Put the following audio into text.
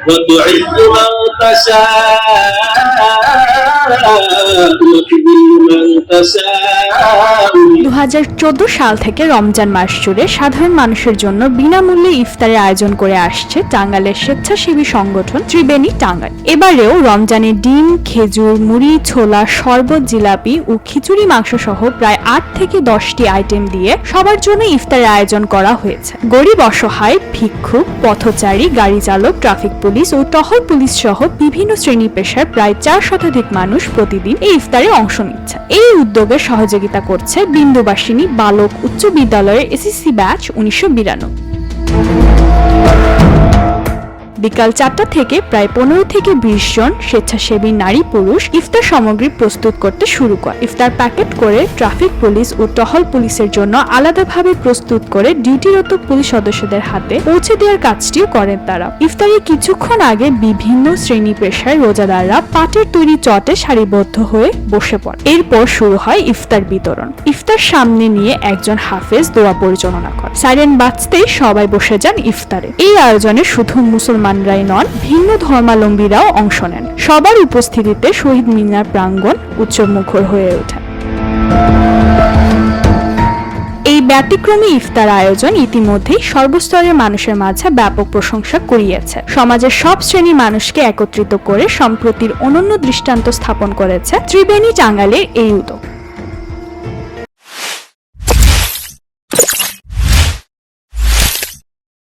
وتعز من تشاء وتذل من تشاء দু হাজার চোদ্দ সাল থেকে রমজান মাস জুড়ে সাধারণ মানুষের জন্য বিনামূল্যে ইফতারের আয়োজন করে আসছে টাঙ্গালের স্বেচ্ছাসেবী সংগঠন ত্রিবেণী টাঙ্গাল এবারেও রমজানে ডিম, খেজুর, মুড়ি, ছোলা, শরবত, জিলাপি ও খিচুড়ি মাংস সহ প্রায় আট থেকে দশটি আইটেম দিয়ে সবার জন্য ইফতারের আয়োজন করা হয়েছে। গরিব, অসহায়, ভিক্ষুক, পথচারী, গাড়ি চালক, ট্রাফিক পুলিশ ও টহল পুলিশ সহ বিভিন্ন শ্রেণি পেশার প্রায় চার শতাধিক মানুষ প্রতিদিন এই ইফতারে অংশ নিচ্ছে। এই উদ্যোগে সহযোগিতা করছে বিন্দুবাসিনী বালক উচ্চ বিদ্যালয়ের এসএসসি ব্যাচ উনিশশো বিরানব্বই। বিকাল চারটা থেকে প্রায় পনেরো থেকে বিশ জন স্বেচ্ছাসেবী নারী পুরুষ ইফতার সামগ্রী প্রস্তুত করতে শুরু করে ইফতার প্যাকেট করে ট্রাফিক পুলিশ ও টহল পুলিশের জন্য আলাদাভাবে প্রস্তুত করে ডিউটিরত পুলিশ সদস্যদের হাতে পৌঁছে দেওয়ার কাজটিও করেন তারা। ইফতারের কিছুক্ষণ আগে বিভিন্ন শ্রেণি পেশার রোজাদাররা পাটের তৈরি চটে সারিবদ্ধ হয়ে বসে পড়ে। এরপর শুরু হয় ইফতার বিতরণ। ইফতার সামনে নিয়ে একজন হাফেজ দোয়া পরিচালনা করে সাইরেন বাজতেই সবাই বসে যান ইফতারে। এই আয়োজনে শুধু মুসলমানরাই নন ভিন্ন ধর্মাবলম্বীরাও অংশ নেন। সবার উপস্থিতিতে শহীদ মিনার প্রাঙ্গণ উচ্চমুখর হয়ে ওঠে। এই ব্যতিক্রমী ইফতার আয়োজন ইতিমধ্যেই সর্বস্তরের মানুষের মাঝে ব্যাপক প্রশংসা কুড়িয়েছে। সমাজের সব শ্রেণির মানুষকে একত্রিত করে সম্প্রতির অনন্য দৃষ্টান্ত স্থাপন করেছে ত্রিবেণী টাঙ্গালের এই উদ্যোগ।